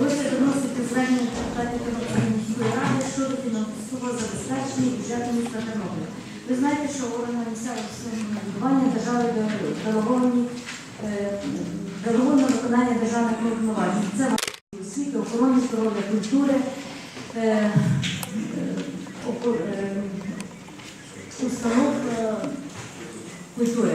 Вище доносити звернення депутатів міської ради щодо фінансового забезпечення міста Тернопіль. Ви знаєте, що органи місцевого самоврядування держави делеговані виконання державних повноважень. Це освіти, охорони здоров'я, культури, е, е, е, установ культури.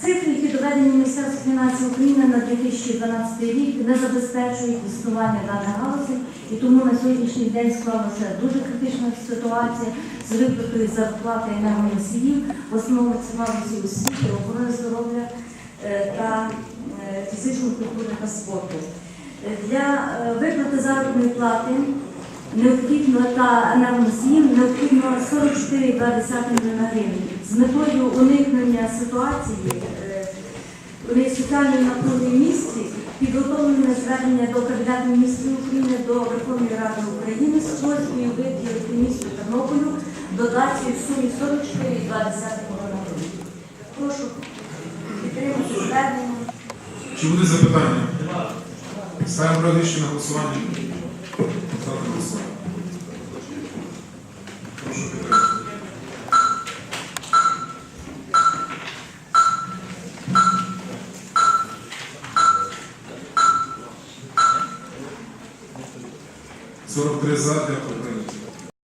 Цифри, які доведені Міністерством фінансів України на 2012 рік, не забезпечують існування даних галузей, і тому на сьогоднішній день склалася дуже критична ситуація з виплатою зарплати енергоносіїв, в основному галузі освіти, охорони здоров'я е, та е, фізичної культури та спорту. Е, Для виплати заробітної плати необхідно та енергоносіїв необхідно 44,2 млн гривень. З метою уникнення ситуації напруги в місті підготовлене звернення до Кабінету міністрів України до Верховної Ради України з просьбою виділити місту Тернополю дотацію в сумі 44,2 млн. Прошу підтримати звернення. Чи буде запитання? Ставимо рішення на голосування. 43 за, для прийняті.